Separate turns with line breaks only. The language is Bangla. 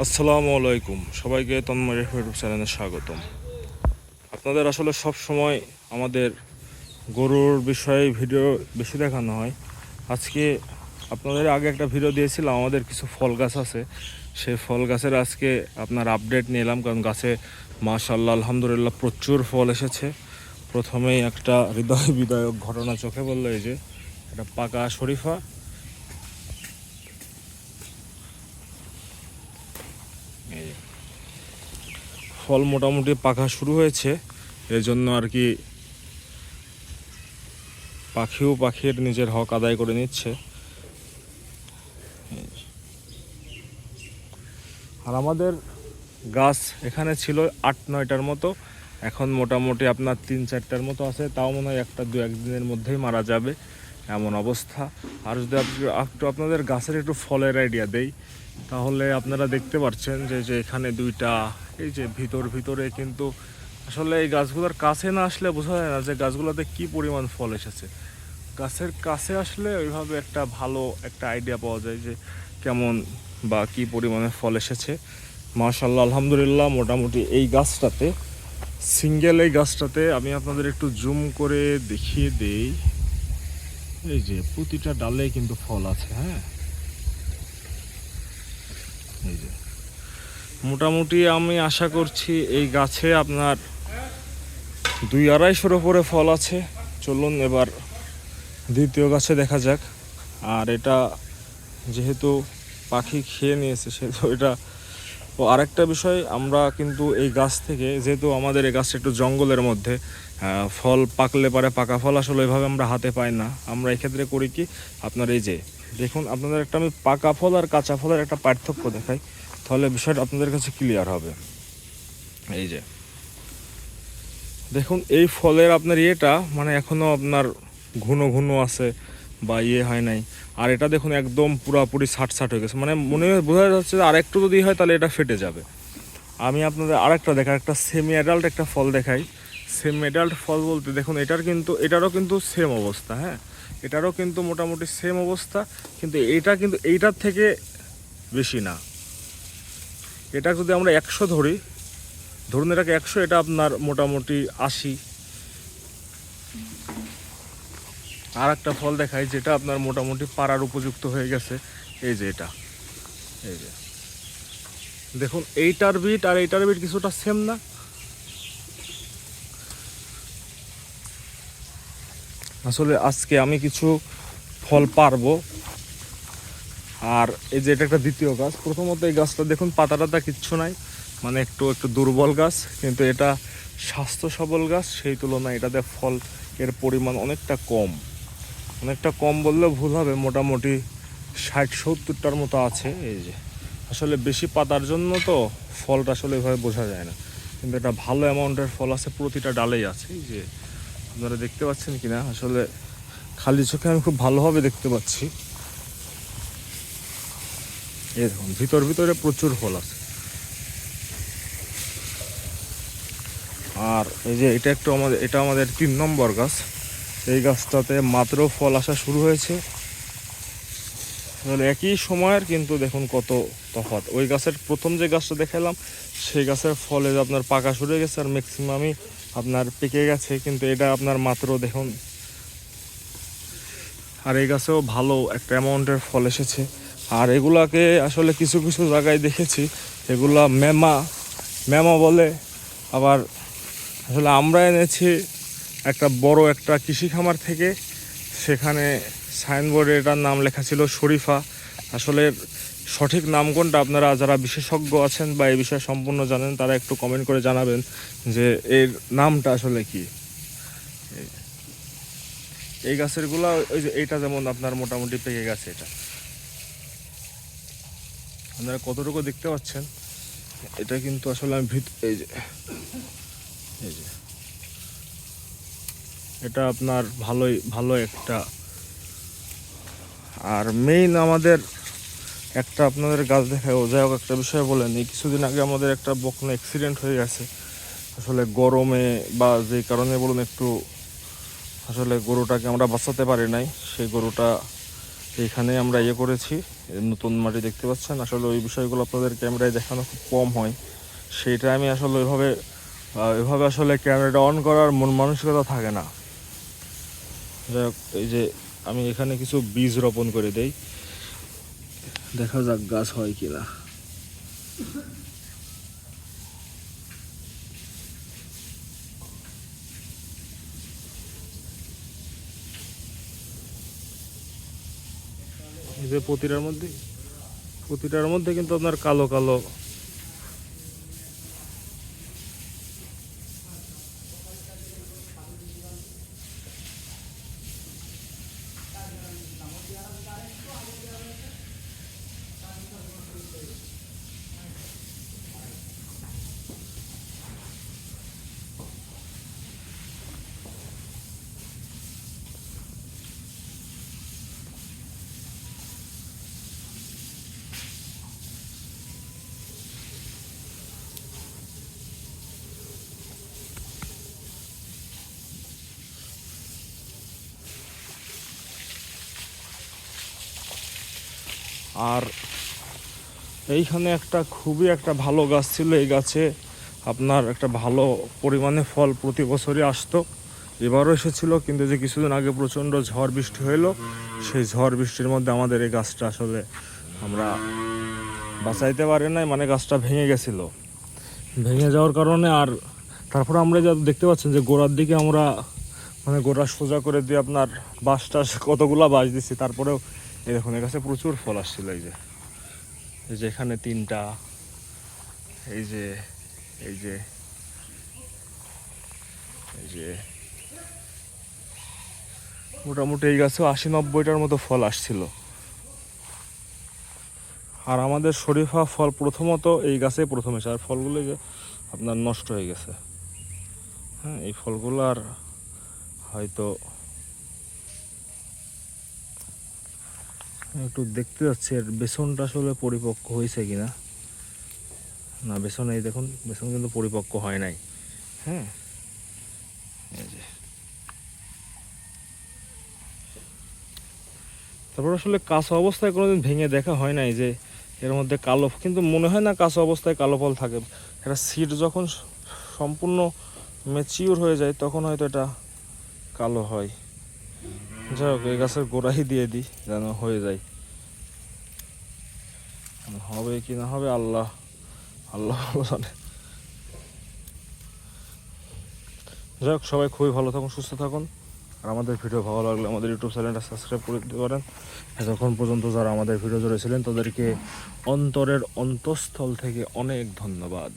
আসসালামু আলাইকুম। সবাইকে তন্ময় ইউটিউব চ্যানেলে স্বাগতম। আপনাদের আসলে সব সময় আমাদের গরুর বিষয়ে ভিডিও বেশি দেখানো হয়। আজকে আপনাদের আগে একটা ভিডিও দিয়েছিলাম, আমাদের কিছু ফল গাছ আছে। সেই ফল গাছের আজকে আপনার আপডেট নিলাম, কারণ গাছে মাশাল্লাহ আলহামদুলিল্লাহ প্রচুর ফল এসেছে। প্রথমেই একটা হৃদয় বিদায়ক ঘটনা চোখে বলল এই যে একটা পাকা শরীফা এই যে। ফল মোটামুটি পাখা শুরু হয়েছে এই জন্য আর কি পাখিও পাখির নিজের হক আদায় করে নিচ্ছে। আর আমাদের গাছ এখানে ছিল আট নয়টার মতো, এখন মোটামুটি আপনার তিন চারটার মতো আছে, তাও মনে হয় একটা দু একদিনের মধ্যেই মারা যাবে, এমন অবস্থা। আর যদি একটু আপনাদের গাছের একটু ফলের আইডিয়া দেই তাহলে আপনারা দেখতে পাচ্ছেন যে যে এখানে দুইটা, এই যে ভিতর, ভিতরে কিন্তু আসলে এই গাছগুলোর কাছে না আসলে বোঝা যায় না যে গাছগুলোতে কি পরিমাণ ফল এসেছে। গাছের কাছে আসলে ওইভাবে একটা ভালো একটা আইডিয়া পাওয়া যায় যে কেমন বা কি পরিমাণে ফল এসেছে। মাশাল্লাহ আলহামদুলিল্লাহ মোটামুটি এই গাছটাতে, সিঙ্গেল এই গাছটাতে আমি আপনাদের একটু জুম করে দেখিয়ে দেই। এই যে প্রতিটা ডালে কিন্তু ফল আছে হ্যাঁ? মোটামুটি আমি আশা করছি এই গাছে আপনার দুই আড়াইশোর ওপরে ফল আছে। চলুন এবার দ্বিতীয় গাছে দেখা যাক। আর এটা যেহেতু পাখি খেয়ে নিয়েছে, সেহেতু এটা ও আরেকটা বিষয়, আমরা কিন্তু এই গাছ থেকে, যেহেতু আমাদের এই গাছটা একটু জঙ্গলের মধ্যে ফল পাকলে পারে পাকা ফল, আসলে এভাবে আমরা হাতে পাই না। আমরা এক্ষেত্রে করি কি, আপনার এই যে দেখুন, আপনাদের একটা আমি পাকা ফল আর কাঁচা ফলের একটা পার্থক্য দেখাই। তাহলে বিষয়টা আপনাদের কাছে ক্লিয়ার হবে। এই যে। দেখুন, এই ফলের আপনার ইয়েটা মানে এখনও আপনার ঘন ঘন আছে বা ইয়ে হয় নাই। আর এটা দেখুন, একদম পুরাপুরি ষাট ষাট হয়ে গেছে। মানে মনে বোঝা যাচ্ছে যে আরেকটু যদি হয়, তাহলে এটা ফেটে যাবে। আমি আপনাদের আরেকটা দেখাই, একটা সেমি অ্যাডাল্ট একটা ফল দেখাই। সেমি অ্যাডাল্ট ফল বলতে দেখুন, এটার কিন্তু, এটারও কিন্তু সেম অবস্থা হ্যাঁ? এটারও কিন্তু মোটামুটি সেম অবস্থা, কিন্তু এটা কিন্তু এইটার থেকে বেশি না। এটা যদি আমরা একশো ধরি, ধরুন এটাকে একশো, এটা আপনার মোটামুটি আশি। আর একটা ফল দেখায় যেটা আপনার মোটামুটি পাড়ার উপযুক্ত হয়ে গেছে। এই যে এটা। এই যে। দেখুন, এইটার বিট আর এইটার বিট কিছুটা সেম না। আসলে আজকে আমি কিছু ফল পারব। আর এই যে এটা একটা দ্বিতীয় গাছ, প্রথমত এই গাছটা দেখুন পাতা টাতা কিচ্ছু নাই মানে একটু একটু দুর্বল গাছ, কিন্তু এটা স্বাস্থ্য সবল গাছ, সেই তুলনায় এটাতে ফল এর পরিমাণ অনেকটা কম। অনেকটা কম বললেও ভুল হবে, মোটামুটি ষাট, সত্তরটার মতো আছে। এই যে, আসলে বেশি পাতার জন্য তো ফলটা আসলে এভাবে বোঝা যায় না। কিন্তু এটা ভালো অ্যামাউন্টের ফল আছে, প্রতিটা ডালেই আছে, এই যে। আপনারা দেখতে পাচ্ছেন কিনা? আসলে খালি চোখে আমি খুব ভালোভাবে দেখতে পাচ্ছি। এই দেখুন, ভিতর ভিতরে প্রচুর ফল আছে। আর এই যে এটা একটু আমাদের এটা আমাদের তিন নম্বর গাছ। এই গাছটাতে মাত্র ফল আসা শুরু হয়েছে। তাহলে একই সময়ের কিন্তু দেখুন কত তফাৎ। ওই গাছের প্রথম যে গাছটা দেখালাম, সেই গাছের ফলে আপনার পাকা হয়ে গেছে আর ম্যাক্সিমামই আপনার পেকে গেছে, কিন্তু এটা আপনার মাত্র দেখুন। আর এই গাছেও ভালো একটা অ্যামাউন্টের ফল এসেছে। আর এগুলাকে আসলে কিছু কিছু জায়গায় দেখেছি, এগুলা মেমা মেমা বলে। আবার আসলে আমরা এনেছি একটা বড় একটা কৃষি খামার থেকে, সেখানে সাইনবোর্ডে এটার নাম লেখা ছিল শরীফা। আসলে সঠিক নাম কোনটা আপনারা যারা বিশেষজ্ঞ আছেন বা এই বিষয়ে সম্পূর্ণ জানেন, তারা একটু কমেন্ট করে জানাবেন যে এর নামটা আসলে কি। এই- গাছেরগুলা, ওই যে এইটা যেমন আপনার মোটামুটি পেকে গেছে এটা। আপনারা কতটুকু দেখতে পাচ্ছেন, এটা কিন্তু আসলে আমি ভিত এই যে এই যে। এটা আপনার ভালোই, ভালো একটা আর মেইন আমাদের একটা আপনাদের গাছ দেখায়, ও যাই হোক একটা বিষয় বলেন, এই কিছুদিন আগে আমাদের একটা বকনা অ্যাক্সিডেন্ট হয়ে গেছে। আসলে গরমে বা যে কারণে বলুন একটু, আসলে গরুটাকে আমরা বাঁচাতে পারি নাই। সেই গরুটা এইখানে আমরা ইয়ে করেছি নতুন মাটি দেখতে পাচ্ছেন। আসলে ওই বিষয়গুলো আপনাদের ক্যামেরায় দেখানো খুব কম হয়। সেইটা আমি আসলে ওইভাবে এভাবে আসলে ক্যামেরাটা অন করার মন মানসিকতা থাকে না। যাই হোক, এই যে আমি এখানে কিছু বীজ রোপণ করে দেই। দেখা যাক গাছ হয় কিনা। এই যে প্রতিটার মধ্যে প্রতিটার মধ্যে কিন্তু আপনার কালো কালো আর এইখানে একটা খুবই একটা ভালো গাছ ছিল। এই গাছে আপনার একটা ভালো পরিমাণে ফল প্রতি বছরই আসতো। এবারও এসেছিল, কিন্তু যে কিছুদিন আগে প্রচণ্ড ঝড় বৃষ্টি হইল, সেই ঝড় বৃষ্টির মধ্যে আমাদের এই গাছটা আসলে আমরা বাঁচাইতে পারি নাই মানে গাছটা ভেঙে গেছিল। ভেঙে যাওয়ার কারণে আর তারপরে আমরা যা দেখতে পাচ্ছেন যে গোড়ার দিকে আমরা মানে গোড়া সোজা করে দিয়ে আপনার বাঁশ টাস কতগুলা বাঁশ দিচ্ছি তারপরেও এই দেখুন, এর কাছে প্রচুর ফল আসছিল, এই যে। এই যে এখানে তিনটা, এই যে এই যে এই যে। মোটামুটি এই গাছেও আশি নব্বইটার মতো ফল আসছিল। আর আমাদের শরীফা ফল প্রথমত এই গাছে প্রথমে আর ফলগুলো যে আপনার নষ্ট হয়ে গেছে। হ্যাঁ এই ফলগুলো আর হয়তো একটু দেখতে যাচ্ছি এর বেসনটা আসলে পরিপক্ক হয়েছে কিনা। না, বেসন এই দেখুন, বেসন কিন্তু পরিপক্ক হয় নাই। হ্যাঁ? যে। তারপর আসলে কাঁচা অবস্থায় কোনোদিন ভেঙে দেখা হয় নাই যে এর মধ্যে কালো, কিন্তু মনে হয় না কাঁচা অবস্থায় কালো ফল থাকে। এটা সিড যখন সম্পূর্ণ ম্যাচিওর হয়ে যায়, তখন হয়তো এটা কালো হয়। যাই হোক এই গাছের গোড়াই দিয়ে দিই, যেন হয়ে যায়। হবে কি না হবে, আল্লাহ আল্লাহ ভালো জানে। যাই হোক সবাই খুবই ভালো থাকুন, সুস্থ থাকুন। আর আমাদের ভিডিও ভালো লাগলে আমাদের ইউটিউব চ্যানেলটা সাবস্ক্রাইব করে দিতে পারেন। এতক্ষণ পর্যন্ত যারা আমাদের ভিডিও জুড়েছিলেন তাদেরকে অন্তরের অন্তঃস্থল থেকে অনেক ধন্যবাদ।